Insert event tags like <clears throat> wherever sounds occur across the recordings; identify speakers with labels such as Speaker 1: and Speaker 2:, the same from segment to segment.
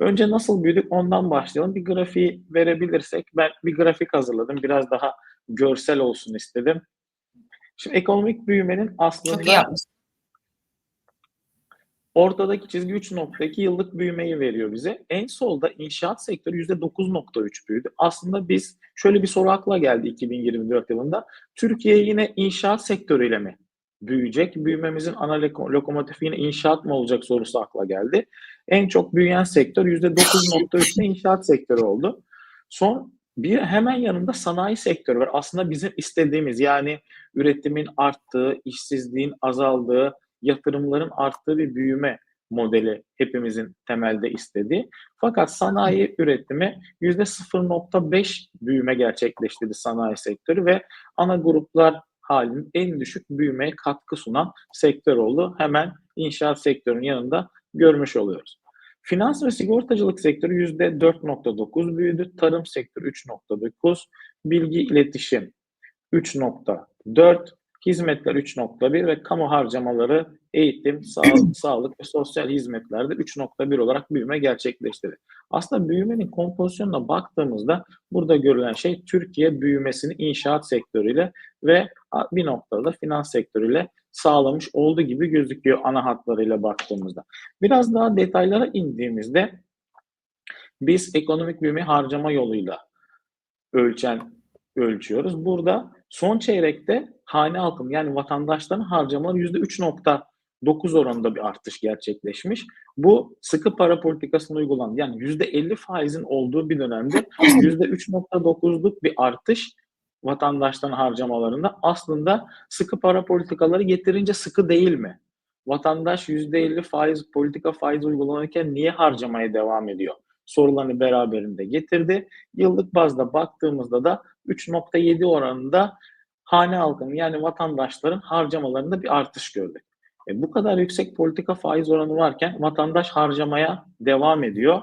Speaker 1: Önce nasıl büyüdük ondan başlayalım. Bir grafiği verebilirsek ben bir grafik hazırladım. Biraz daha görsel olsun istedim. Şimdi ekonomik büyümenin aslında ortadaki çizgi 3.2 yıllık büyümeyi veriyor bize. En solda inşaat sektörü %9.3 büyüdü. Aslında biz şöyle bir soru akla geldi 2024 yılında. Türkiye yine inşaat sektörüyle mi büyüyecek? Büyümemizin ana loko- lokomotifi yine inşaat mı olacak sorusu akla geldi. En çok büyüyen sektör %9.3'te inşaat sektörü oldu. Son bir hemen yanında sanayi sektörü var. Aslında bizim istediğimiz yani üretimin arttığı, işsizliğin azaldığı, yatırımların arttığı bir büyüme modeli hepimizin temelde istediği. Fakat sanayi üretimi %0.5 büyüme gerçekleştirdi sanayi sektörü ve ana gruplar halinin en düşük büyümeye katkı sunan sektör oldu. Hemen inşaat sektörünün yanında görmüş oluyoruz. Finans ve sigortacılık sektörü %4.9 büyüdü. Tarım sektörü 3.9, bilgi iletişim 3.4, hizmetler 3.1 ve kamu harcamaları eğitim, sağlık, <clears throat> sağlık ve sosyal hizmetlerde 3.1 olarak büyüme gerçekleştirdi. Aslında büyümenin kompozisyonuna baktığımızda burada görülen şey Türkiye büyümesini inşaat sektörüyle ve bir noktada finans sektörüyle sağlamış olduğu gibi gözüküyor ana hatlarıyla baktığımızda. Biraz daha detaylara indiğimizde biz ekonomik büyüme harcama yoluyla ölçen ölçüyoruz. Burada son çeyrekte hane halkının yani vatandaşların harcamaları %3.9 oranında bir artış gerçekleşmiş. Bu sıkı para politikasını uygulandı. Yani %50 faizin olduğu bir dönemde <laughs> %3.9'luk bir artış vatandaşların harcamalarında aslında sıkı para politikaları yeterince sıkı değil mi? Vatandaş %50 faiz politika faiz uygulanırken niye harcamaya devam ediyor? Sorularını beraberinde getirdi. Yıllık bazda baktığımızda da 3.7 oranında hane halkının yani vatandaşların harcamalarında bir artış gördük. E bu kadar yüksek politika faiz oranı varken vatandaş harcamaya devam ediyor.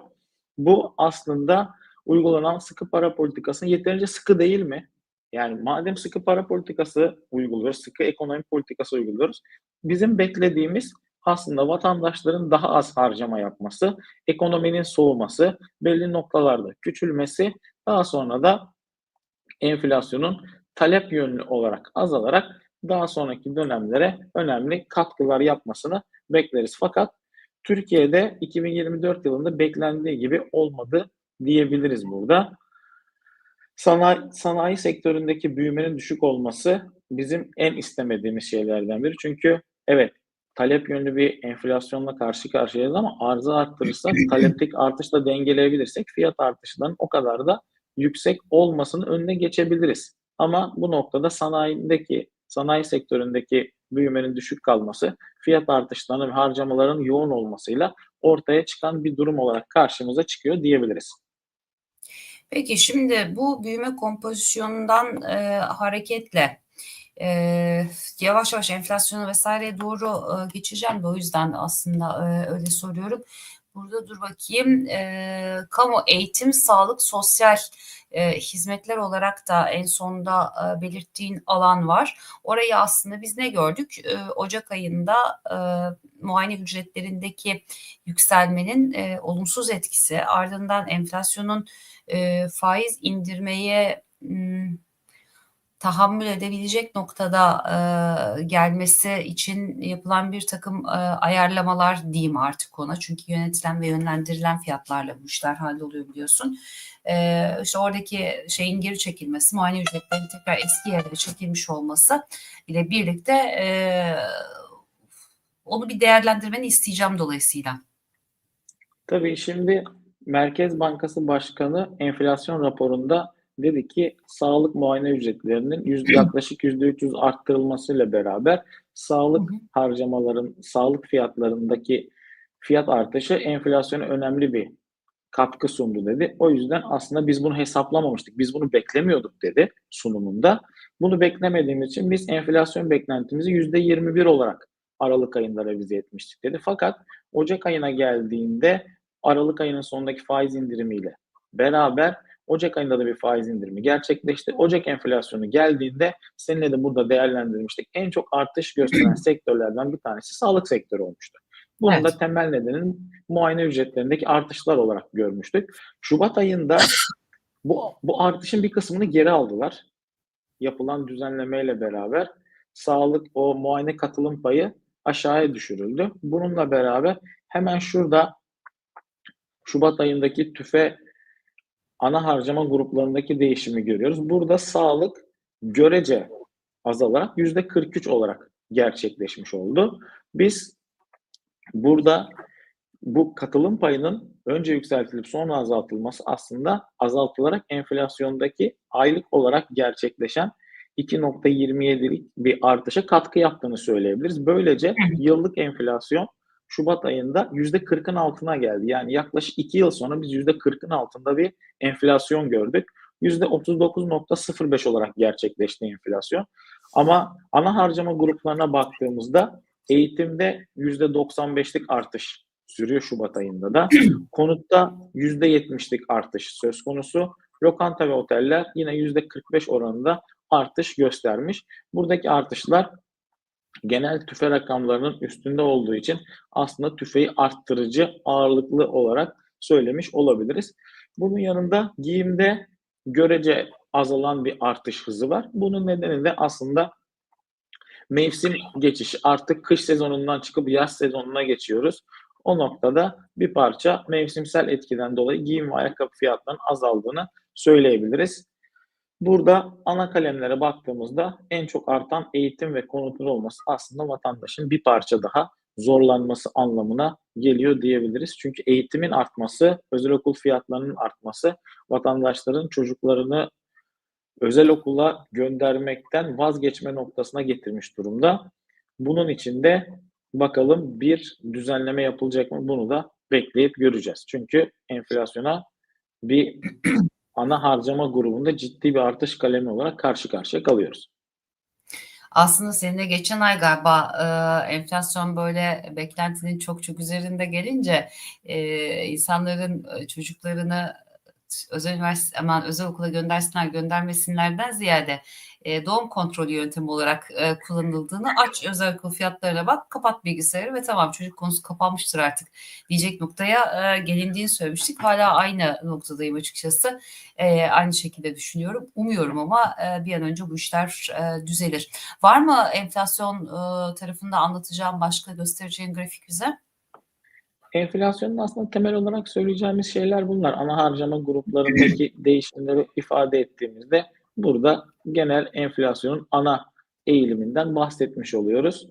Speaker 1: Bu aslında uygulanan sıkı para politikasının yeterince sıkı değil mi? Yani madem sıkı para politikası uyguluyoruz, sıkı ekonomi politikası uyguluyoruz, bizim beklediğimiz aslında vatandaşların daha az harcama yapması, ekonominin soğuması, belli noktalarda küçülmesi, daha sonra da enflasyonun talep yönlü olarak azalarak daha sonraki dönemlere önemli katkılar yapmasını bekleriz. Fakat Türkiye'de 2024 yılında beklendiği gibi olmadı diyebiliriz burada. Sanayi, sanayi sektöründeki büyümenin düşük olması bizim en istemediğimiz şeylerden biri. Çünkü evet talep yönlü bir enflasyonla karşı karşıyayız ama arzı arttırırsak talepteki artışla dengeleyebilirsek fiyat artışlarının o kadar da yüksek olmasının önüne geçebiliriz. Ama bu noktada sanayideki, sanayi sektöründeki büyümenin düşük kalması fiyat artışlarının ve harcamaların yoğun olmasıyla ortaya çıkan bir durum olarak karşımıza çıkıyor diyebiliriz.
Speaker 2: Peki şimdi bu büyüme kompozisyonundan e, hareketle e, yavaş yavaş enflasyonu vesaireye doğru e, geçeceğim de o yüzden aslında e, öyle soruyorum. Burada dur bakayım. E, kamu, eğitim, sağlık, sosyal e, hizmetler olarak da en sonda e, belirttiğin alan var. Orayı aslında biz ne gördük? E, Ocak ayında e, muayene ücretlerindeki yükselmenin e, olumsuz etkisi ardından enflasyonun e, faiz indirmeye m, tahammül edebilecek noktada e, gelmesi için yapılan bir takım e, ayarlamalar diyeyim artık ona. Çünkü yönetilen ve yönlendirilen fiyatlarla bu işler halloluyor biliyorsun. E, işte oradaki şeyin geri çekilmesi, muayene ücretlerinin tekrar eski yerlere çekilmiş olması ile birlikte e, onu bir değerlendirmeni isteyeceğim dolayısıyla.
Speaker 1: Tabii şimdi Merkez Bankası Başkanı enflasyon raporunda dedi ki sağlık muayene ücretlerinin yüzde <clears throat> yaklaşık yüzde 300 arttırılmasıyla beraber sağlık harcamaların, sağlık fiyatlarındaki fiyat artışı enflasyona önemli bir katkı sundu dedi. O yüzden aslında biz bunu hesaplamamıştık. Biz bunu beklemiyorduk dedi sunumunda. Bunu beklemediğimiz için biz enflasyon beklentimizi yüzde 21 olarak Aralık ayında revize etmiştik dedi. Fakat Ocak ayına geldiğinde Aralık ayının sonundaki faiz indirimiyle beraber Ocak ayında da bir faiz indirimi gerçekleşti. Ocak enflasyonu geldiğinde seninle de burada değerlendirmiştik. En çok artış gösteren <clears throat> sektörlerden bir tanesi sağlık sektörü olmuştu. Bunun
Speaker 2: Evet.
Speaker 1: da temel nedenini muayene ücretlerindeki artışlar olarak görmüştük. Şubat ayında <clears throat> bu, bu artışın bir kısmını geri aldılar. Yapılan düzenlemeyle beraber sağlık o muayene katılım payı aşağıya düşürüldü. Bununla beraber hemen şurada Şubat ayındaki tüfe ana harcama gruplarındaki değişimi görüyoruz. Burada sağlık görece azalarak %43 olarak gerçekleşmiş oldu. Biz burada bu katılım payının önce yükseltilip sonra azaltılması aslında azaltılarak enflasyondaki aylık olarak gerçekleşen 2.27'lik bir artışa katkı yaptığını söyleyebiliriz. Böylece yıllık enflasyon Şubat ayında %40'ın altına geldi. Yani yaklaşık 2 yıl sonra biz %40'ın altında bir enflasyon gördük. %39.05 olarak gerçekleşti enflasyon. Ama ana harcama gruplarına baktığımızda eğitimde %95'lik artış sürüyor Şubat ayında da. <clears throat> Konutta %70'lik artış söz konusu. Lokanta ve oteller yine %45 oranında artış göstermiş. Buradaki artışlar genel tüfe rakamlarının üstünde olduğu için aslında tüfeyi arttırıcı ağırlıklı olarak söylemiş olabiliriz. Bunun yanında giyimde görece azalan bir artış hızı var. Bunun nedeni de aslında mevsim geçişi. Artık kış sezonundan çıkıp yaz sezonuna geçiyoruz. O noktada bir parça mevsimsel etkiden dolayı giyim ve ayakkabı fiyatlarının azaldığını söyleyebiliriz. Burada ana kalemlere baktığımızda en çok artan eğitim ve konutun olması aslında vatandaşın bir parça daha zorlanması anlamına geliyor diyebiliriz. Çünkü eğitimin artması, özel okul fiyatlarının artması vatandaşların çocuklarını özel okula göndermekten vazgeçme noktasına getirmiş durumda. Bunun için de bakalım bir düzenleme yapılacak mı bunu da bekleyip göreceğiz. Çünkü enflasyona bir ana harcama grubunda ciddi bir artış kalemi olarak karşı karşıya kalıyoruz.
Speaker 2: Aslında seninle geçen ay galiba e, enflasyon böyle beklentinin çok çok üzerinde gelince e, insanların çocuklarını özel üniversite aman özel okula göndersinler göndermesinlerden ziyade e, doğum kontrolü yöntemi olarak e, kullanıldığını aç özel okul fiyatlarına bak kapat bilgisayarı ve tamam çocuk konusu kapanmıştır artık diyecek noktaya e, gelindiğini söylemiştik. Hala aynı noktadayım açıkçası. E, aynı şekilde düşünüyorum. Umuyorum ama e, bir an önce bu işler e, düzelir. Var mı enflasyon e, tarafında anlatacağım başka göstereceğin grafik bize?
Speaker 1: Enflasyonun aslında temel olarak söyleyeceğimiz şeyler bunlar. Ana harcama gruplarındaki <clears throat> değişimleri ifade ettiğimizde burada genel enflasyonun ana eğiliminden bahsetmiş oluyoruz.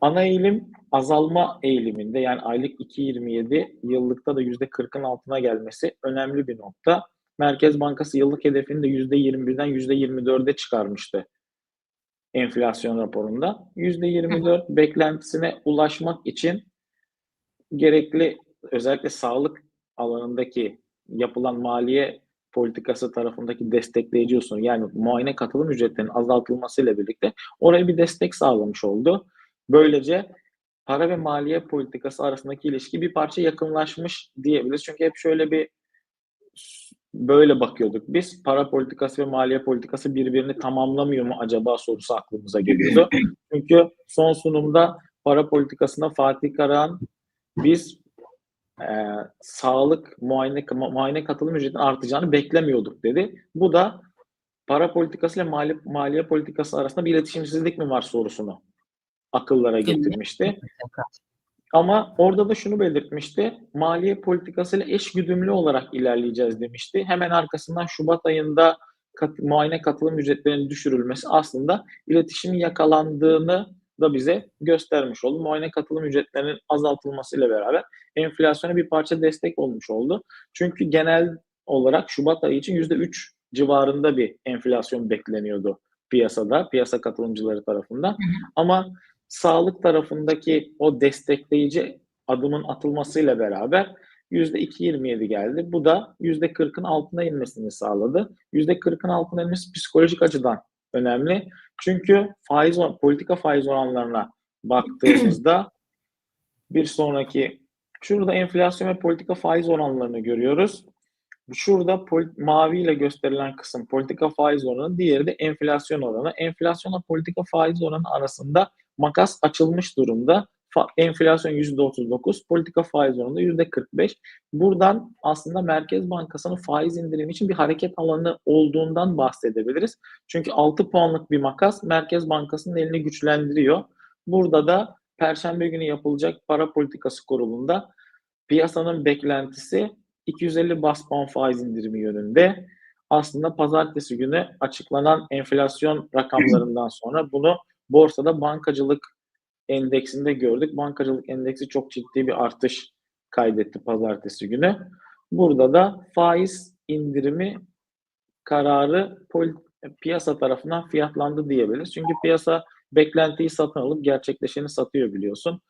Speaker 1: Ana eğilim azalma eğiliminde yani aylık 2.27 yıllıkta da %40'ın altına gelmesi önemli bir nokta. Merkez Bankası yıllık hedefini de %21'den %24'e çıkarmıştı enflasyon raporunda. %24 beklentisine ulaşmak için gerekli özellikle sağlık alanındaki yapılan maliye politikası tarafındaki destekleyici unsur yani muayene katılım ücretlerinin azaltılmasıyla birlikte oraya bir destek sağlamış oldu. Böylece para ve maliye politikası arasındaki ilişki bir parça yakınlaşmış diyebiliriz. Çünkü hep şöyle bir böyle bakıyorduk biz. Para politikası ve maliye politikası birbirini tamamlamıyor mu acaba sorusu aklımıza geliyordu. <clears throat> Çünkü son sunumda para politikasına Fatih Karahan biz e, sağlık muayene muayene katılım ücretinin artacağını beklemiyorduk dedi. Bu da para politikası ile mali, maliye politikası arasında bir iletişimsizlik mi var sorusunu akıllara getirmişti. Ama orada da şunu belirtmişti. Maliye politikası ile eş güdümlü olarak ilerleyeceğiz demişti. Hemen arkasından Şubat ayında kat, muayene katılım ücretlerinin düşürülmesi aslında iletişimin yakalandığını da bize göstermiş oldu. Muayene katılım ücretlerinin azaltılmasıyla beraber enflasyona bir parça destek olmuş oldu. Çünkü genel olarak Şubat ayı için %3 civarında bir enflasyon bekleniyordu piyasada, piyasa katılımcıları tarafından. Ama sağlık tarafındaki o destekleyici adımın atılmasıyla beraber %2.27 geldi. Bu da %40'ın altına inmesini sağladı. %40'ın altına inmesi psikolojik açıdan önemli. Çünkü faiz politika faiz oranlarına baktığımızda <clears throat> bir sonraki şurada enflasyon ve politika faiz oranlarını görüyoruz. Şurada mavi ile gösterilen kısım politika faiz oranı, diğeri de enflasyon oranı. Enflasyonla politika faiz oranı arasında makas açılmış durumda. Enflasyon %39, politika faiz oranı %45. Buradan aslında Merkez Bankası'nın faiz indirimi için bir hareket alanı olduğundan bahsedebiliriz. Çünkü 6 puanlık bir makas Merkez Bankası'nın elini güçlendiriyor. Burada da Perşembe günü yapılacak para politikası kurulunda piyasanın beklentisi 250 bas puan faiz indirimi yönünde. Aslında pazartesi günü açıklanan enflasyon rakamlarından sonra bunu borsada bankacılık endeksinde gördük. Bankacılık endeksi çok ciddi bir artış kaydetti pazartesi günü. Burada da faiz indirimi kararı piyasa tarafından fiyatlandı diyebiliriz. Çünkü piyasa beklentiyi satın alıp gerçekleşeni satıyor biliyorsun.